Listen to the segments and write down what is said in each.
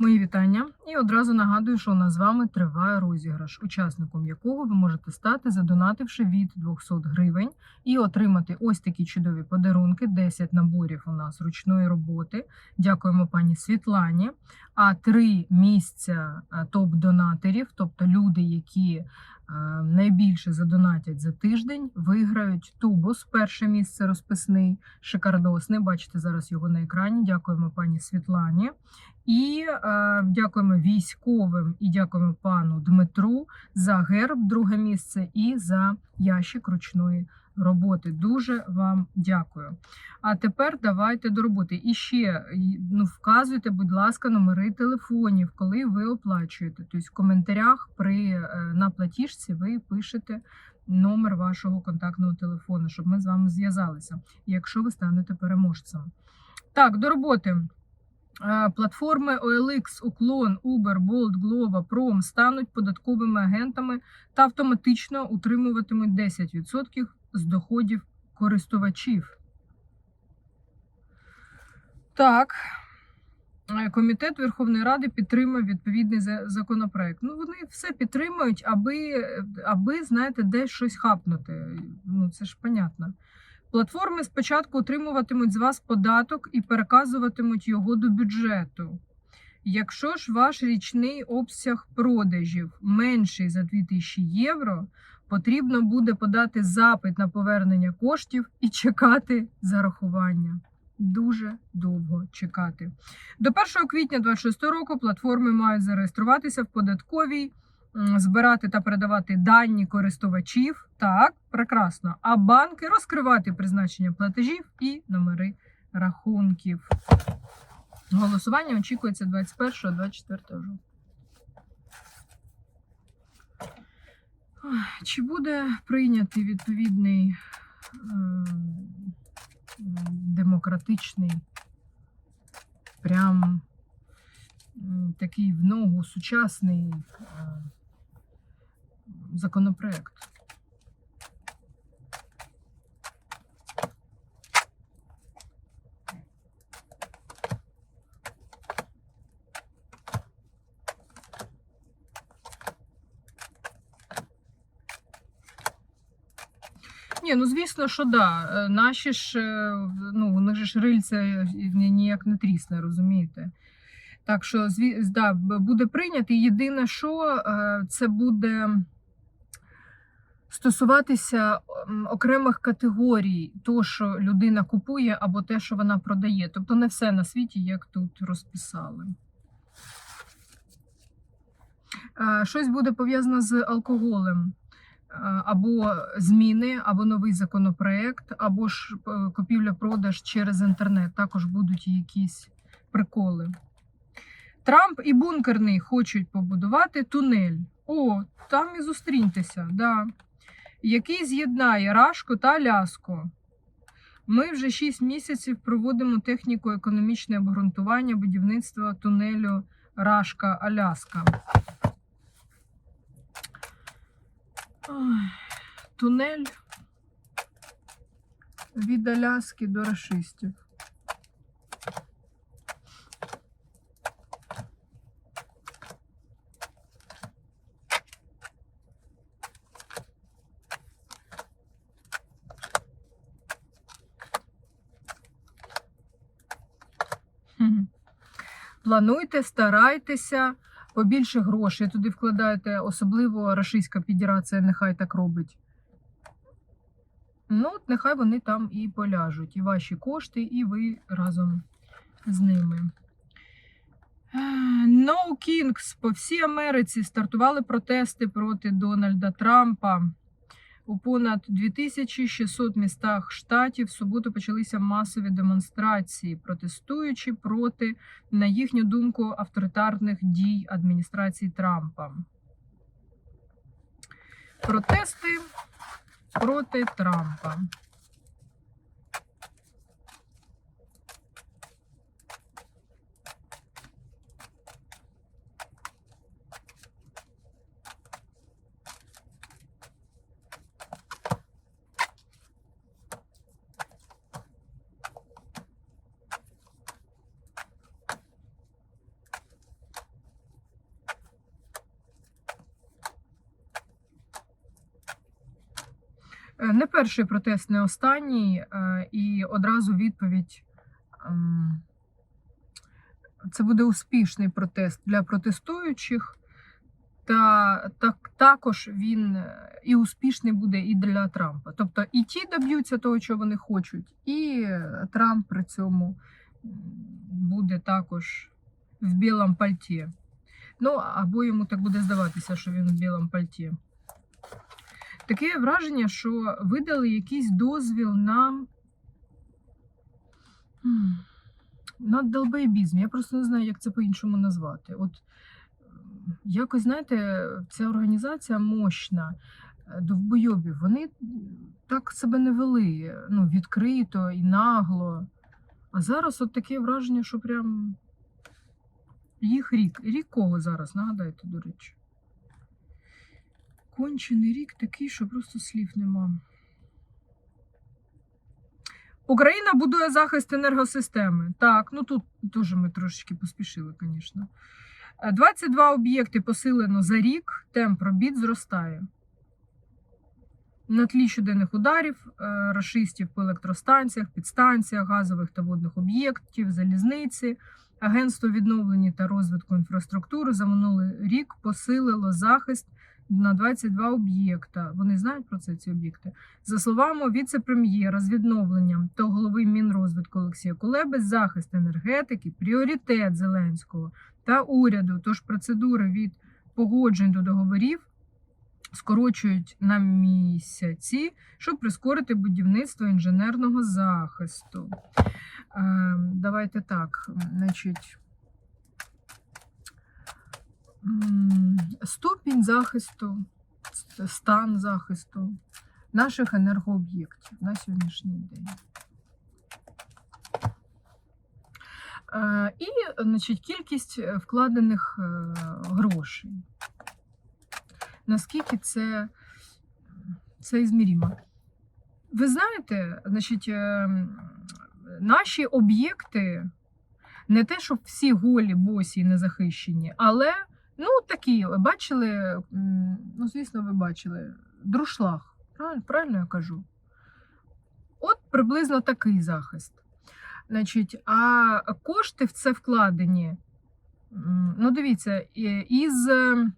Мої вітання. І одразу нагадую, що у нас з вами триває розіграш, учасником якого ви можете стати, задонативши від 200 гривень і отримати ось такі чудові подарунки: 10 наборів у нас ручної роботи. Дякуємо пані Світлані. А три місця е, топ-донаторів, тобто люди, які е, найбільше задонатять за тиждень, виграють тубус. Перше місце розписний, шикардосний. Бачите зараз його на екрані. Дякуємо пані Світлані. І е, дякуємо військовим і дякуємо пану Дмитру за герб, друге місце, і за ящик ручної роботи. Дуже вам дякую. А тепер давайте до роботи. І ще ну, вказуйте, будь ласка, номери телефонів, коли ви оплачуєте. Тобто в коментарях при е, на платіжці ви пишете номер вашого контактного телефону, щоб ми з вами зв'язалися, якщо ви станете переможцем. Так, до роботи. Платформи OLX, Уклон, Uber, Bolt, Glovo, Prom стануть податковими агентами та автоматично утримуватимуть 10% з доходів користувачів. Так. Е, Комітет Верховної Ради підтримав відповідний законопроект. Ну, вони все підтримують, аби, аби знаєте, десь щось хапнути. Ну, це ж понятно. Платформи спочатку отримуватимуть з вас податок і переказуватимуть його до бюджету. Якщо ж ваш річний обсяг продажів менший за 2000 євро, потрібно буде подати запит на повернення коштів і чекати зарахування. Дуже довго чекати. До 1 квітня 2026 року платформи мають зареєструватися в податковій, збирати та передавати дані користувачів. Так, прекрасно. А банки розкривати призначення платежів і номери рахунків. Голосування очікується 21-24 жовтня. Чи буде прийнятий відповідний ем, демократичний, прям такий в ногу сучасний е, законопроект? Ні, ну звісно, що да. Е, Наші ж, е, ну, у них ж рильця ні- ніяк не трісне, розумієте? Так що, зві- да, буде прийнято. Єдине, що е, це буде стосуватися окремих категорій, то, що людина купує, або те, що вона продає. Тобто не все на світі, як тут розписали. Е, Щось буде пов'язано з алкоголем. Е, або зміни, або новий законопроект, або ж е, купівля-продаж через інтернет. Також будуть якісь приколи. Трамп і бункерний хочуть побудувати тунель. О, там і зустріньтеся, да. Який з'єднає Рашку та Аляску. Ми вже 6 місяців проводимо техніко-економічне обґрунтування будівництва тунелю Рашка-Аляска. Ой, Тунель від Аляски до рашистів. Плануйте, старайтеся, побільше грошей туди вкладаєте, особливо Російська Федерація нехай так робить. Ну, от нехай вони там і поляжуть, і ваші кошти, і ви разом з ними. Е, No Kings по всій Америці стартували протести проти Дональда Трампа. У понад 2600 містах штатів в суботу почалися масові демонстрації, протестуючи проти, на їхню думку, авторитарних дій адміністрації Трампа. Протести проти Трампа. Не перший протест, не останній, е, і одразу відповідь. ем, Це буде успішний протест для протестуючих, та так, також він е, і успішний буде і для Трампа. Тобто і ті доб'ються того, що вони хочуть, і е, Трамп при цьому буде також в білому пальті. Ну, або йому так буде здаватися, що він в білому пальті. Таке враження, що видали якийсь дозвіл на, на долбоєбізм. Я просто не знаю, як це по-іншому назвати. От якось, знаєте, ця організація мощна е, довбойобів. Вони так себе не вели ну, відкрито і нагло. А зараз от таке враження, що прям їх рік. Рік кого зараз? Нагадайте, до речі. Кончений рік такий, що просто слів нема. Україна будує захист енергосистеми. Так, ну тут теж ми трошечки поспішили, звісно. 22 об'єкти посилено за рік, темп робіт зростає. На тлі щоденних ударів е, рашистів по електростанціях, підстанціях, газових та водних об'єктів, залізниці. Агентство відновлення та розвитку інфраструктури за минулий рік посилило захист на 22 об'єкта. Вони знають про це ці об'єкти. За словами віце-прем'єра з відновленням та голови Мінрозвитку Олексія Кулеби, захист енергетики пріоритет Зеленського та уряду. Тож процедури від погоджень до договорів скорочують на місяці, щоб прискорити будівництво інженерного захисту. Е, Давайте так, значить. Ступінь захисту, стан захисту наших енергооб'єктів на сьогоднішній день. Е, І значить, кількість е, вкладених е, грошей. Наскільки це, це ізміримо? Ви знаєте, значить, наші об'єкти не те, щоб всі голі, босі і незахищені, але ну такі, бачили, ну, звісно, ви бачили, друшлаг. Правильно, я кажу? От приблизно такий захист. Значить, а кошти в це вкладені. Ну, дивіться, із е,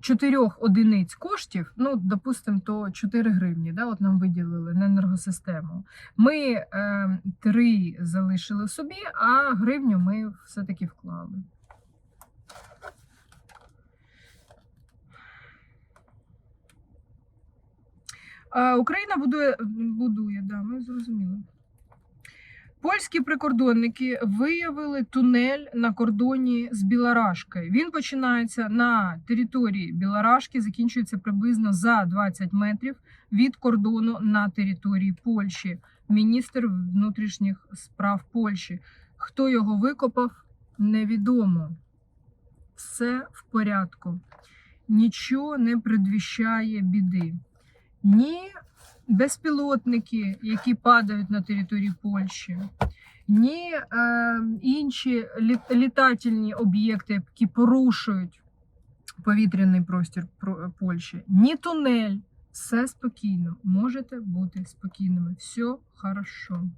чотирьох одиниць коштів, ну, допустимо, то 4 гривні, да, от нам виділили на енергосистему. Ми е, три залишили собі, а гривню ми все-таки вклали. Україна будує, будує, да, ми зрозуміли. Польські прикордонники виявили тунель на кордоні з Білорашкою. Він починається на території Білорашки, закінчується приблизно за 20 метрів від кордону на території Польщі. Міністр внутрішніх справ Польщі. Хто його викопав, невідомо. Все в порядку. Нічого не предвіщає біди. Ні безпілотники, які падають на території Польщі, ні е, інші літательні об'єкти, які порушують повітряний простір Польщі, ні тунель. Все спокійно. Можете бути спокійними. Все хорошо.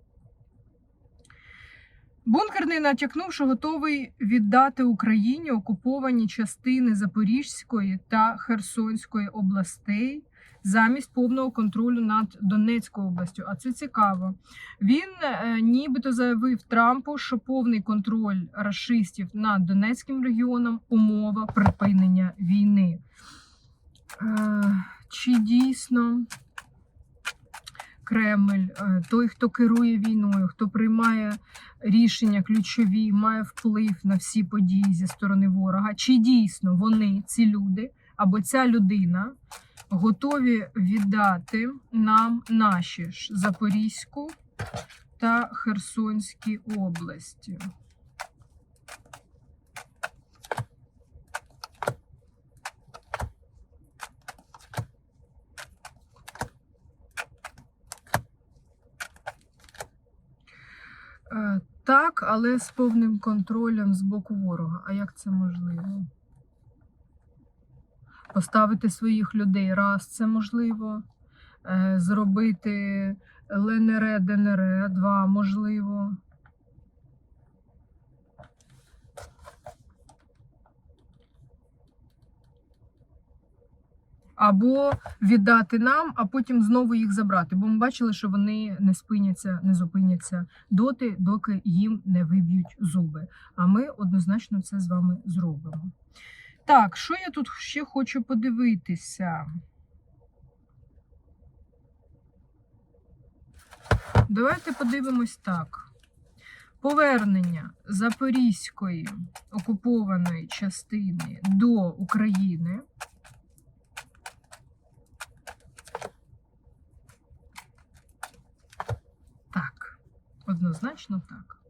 Бункерний натякнув, що готовий віддати Україні окуповані частини Запорізької та Херсонської областей замість повного контролю над Донецькою областю. А це цікаво. Він е, нібито заявив Трампу, що повний контроль рашистів над Донецьким регіоном умова припинення війни. Е, чи дійсно Кремль, е, той, хто керує війною, хто приймає рішення ключові, має вплив на всі події зі сторони ворога, чи дійсно вони, ці люди, або ця людина готові віддати нам наші Запорізьку та Херсонські області. Е, Так, але з повним контролем з боку ворога. А як це можливо? Поставити своїх людей раз це можливо. е, зробити ЛНР, ДНР 2, можливо. Або віддати нам, а потім знову їх забрати. Бо ми бачили, що вони не спиняться, не зупиняться доти, доки їм не виб'ють зуби. А ми однозначно це з вами зробимо. Так, що я тут ще хочу подивитися? Давайте подивимось так. Повернення Запорізької окупованої частини до України. Так, однозначно так.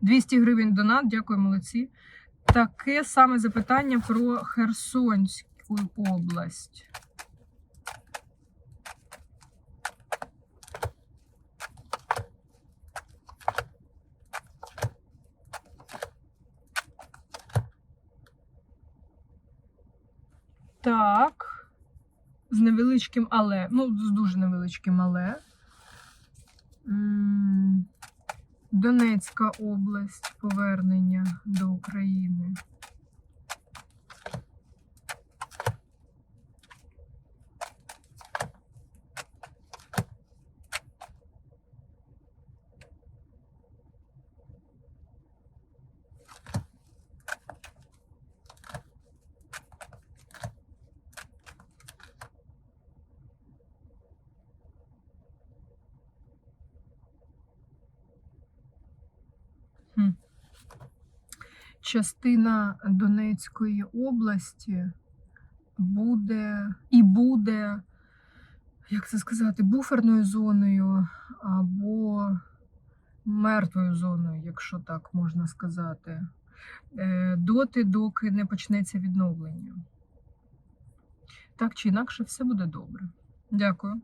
200 гривень донат, дякую, молодці. Таке саме запитання про Херсонську область. Так. З невеличким але. Ну, з дуже невеличким але. Донецька область повернення до України. Частина Донецької області буде і буде, як це сказати, буферною зоною або мертвою зоною, якщо так можна сказати, е, доти, доки не почнеться відновлення. Так чи інакше, все буде добре. Дякую.